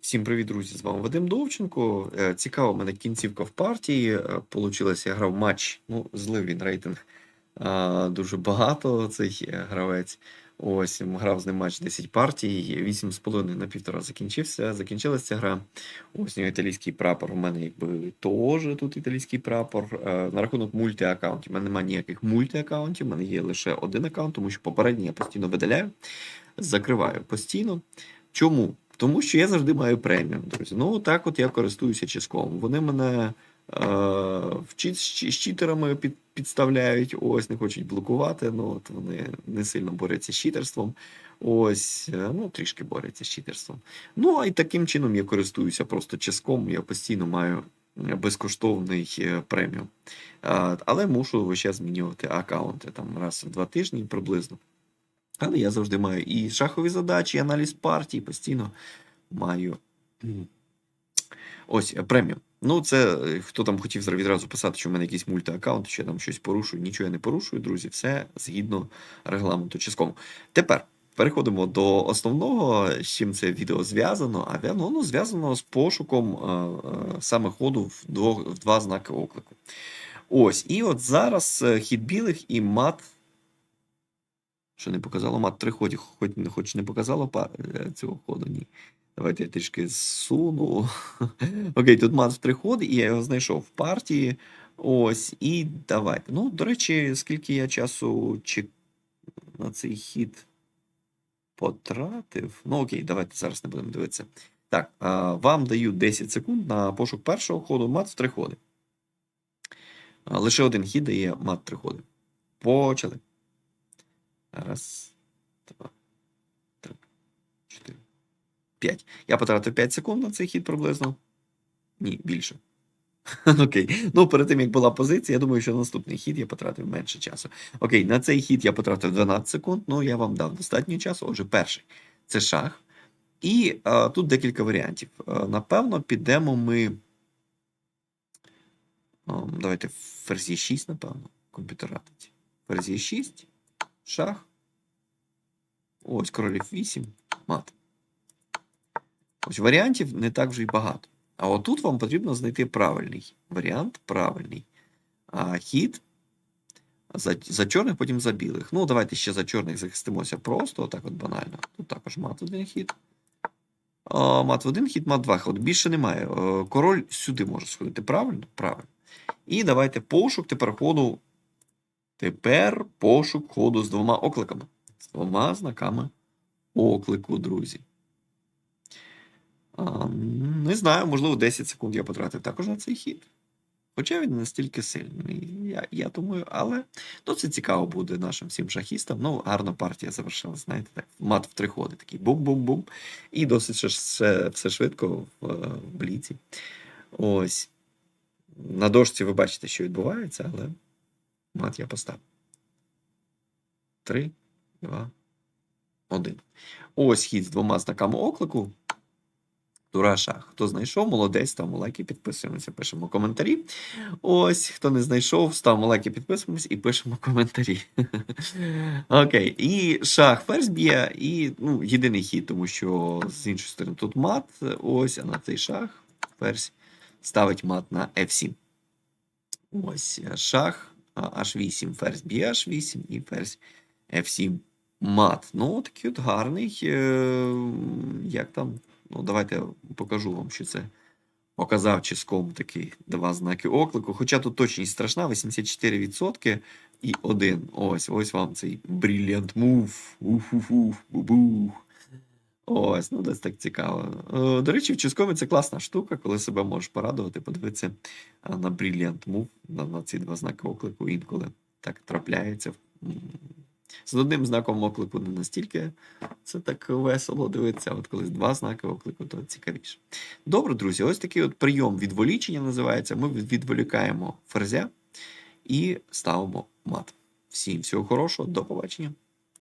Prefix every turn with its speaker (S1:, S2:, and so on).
S1: Всім привіт, друзі! З вами Вадим Довченко. Е, Цікава мене кінцівка в партії. Е, Получилось, я грав матч. Ну, злив він рейтинг дуже багато. Цей е, гравець. Ось грав з ним матч 10 партій, 8,5 на півтора закінчився. Закінчилася ця гра. Ось нього італійський прапор. У мене якби теж тут італійський прапор. На рахунок мультиаккаунтів. У мене немає ніяких мультиаккаунтів, у мене є лише один аккаунт, тому що попередній я постійно видаляю, закриваю постійно. Чому? Тому що я завжди маю преміум, друзі. Ну, так от я користуюся чиском. Вони мене е, з читерами під, підставляють, ось не хочуть блокувати. Ну, от вони не сильно борються з читерством. Ось, е, ну, трішки борються з читерством. Ну, а й таким чином я користуюся просто чиском. Я постійно маю безкоштовний е, преміум. Е, але мушу весь час змінювати аккаунти там раз в два тижні приблизно. Але я завжди маю і шахові задачі, і аналіз партій, постійно маю ось е, преміум. Ну, це е, хто там хотів відразу писати, що в мене якийсь мультиаккаунт, що я там щось порушую. Нічого я не порушую, друзі, все згідно регламенту ческому. Тепер переходимо до основного, з чим це відео зв'язано. А воно воно зв'язано з пошуком е, саме ходу в, двох, в два знаки оклику. Ось, і от зараз хід білих і мат що не показало мат три ході, хоч, хоч не показало е, цього ходу, ні. Давайте я трішки зсуну. Окей, тут мат три ходи, і я його знайшов в партії. Ось, і давайте. Ну, до речі, скільки я часу чек... на цей хід потратив. Ну, окей, давайте зараз не будемо дивитися. Так, вам даю 10 секунд на пошук першого ходу, мат в три ходи. Лише один хід дає мат три ходи. Почали. Раз, два, три, чотири, п'ять. Я потратив 5 секунд на цей хід приблизно. Ні, більше. Окей. Ну, перед тим, як була позиція, я думаю, що на наступний хід я потратив менше часу. Окей, на цей хід я потратив 12 секунд, ну я вам дав достатньо часу. Отже, перший це шах. І а, тут декілька варіантів. А, напевно, підемо ми. А, давайте ферзі 6, напевно, комп'ютератить. Ферзі 6, шах. Ось королів 8, мат. Ось варіантів не так вже й багато. А отут вам потрібно знайти правильний варіант, правильний а, хід за, за чорних, потім за білих. Ну, давайте ще за чорних захистимося просто, отак от банально. Тут також мат один хід. А, мат в один хід, мат два хід. Більше немає. Е, Король сюди може сходити. Правильно? Правильно. І давайте пошук тепер ходу. Тепер пошук ходу з двома окликами. З двома знаками оклику, друзі. А, не знаю, можливо, 10 секунд я потратив також на цей хід. Хоча він настільки сильний, я, я думаю, але досить цікаво буде нашим всім шахістам. Ну, гарна партія завершилась, знаєте, так. Мат в три ходи, такий бум-бум-бум. І досить ще, все, все швидко в, е, в бліці. Ось. На дошці ви бачите, що відбувається, але мат я поставив. Три, два, один. Ось хід з двома знаками оклику. Тура шах. Хто знайшов, молодець, ставимо лайки, підписуємося, пишемо коментарі. Ось, хто не знайшов, ставимо лайки, підписуємося і пишемо коментарі. Окей. І шах ферзь б'є, і ну, єдиний хід, тому що з іншої сторони тут мат. Ось, а на цей шах ферзь ставить мат на F7. Ось шах, H8, ферзь б'є H8 і ферзь F7 мат. Ну, такий от гарний. Е, як там? Ну, давайте покажу вам, що це показав чиском такий два знаки оклику. Хоча тут точність страшна, 84% і один. Ось, ось вам цей brilliant move. Уф-уф-уф, бу-бух. Ось, ну десь так цікаво. Е, До речі, в Ческові це класна штука, коли себе можеш порадувати, подивитися на Brilliant Move, на, на ці два знаки оклику інколи так трапляється. З одним знаком оклику не настільки це так весело дивитися, от коли два знаки оклику, то цікавіше. Добре, друзі, ось такий от прийом відволічення називається. Ми відволікаємо ферзя і ставимо мат. Всім всього хорошого, до побачення.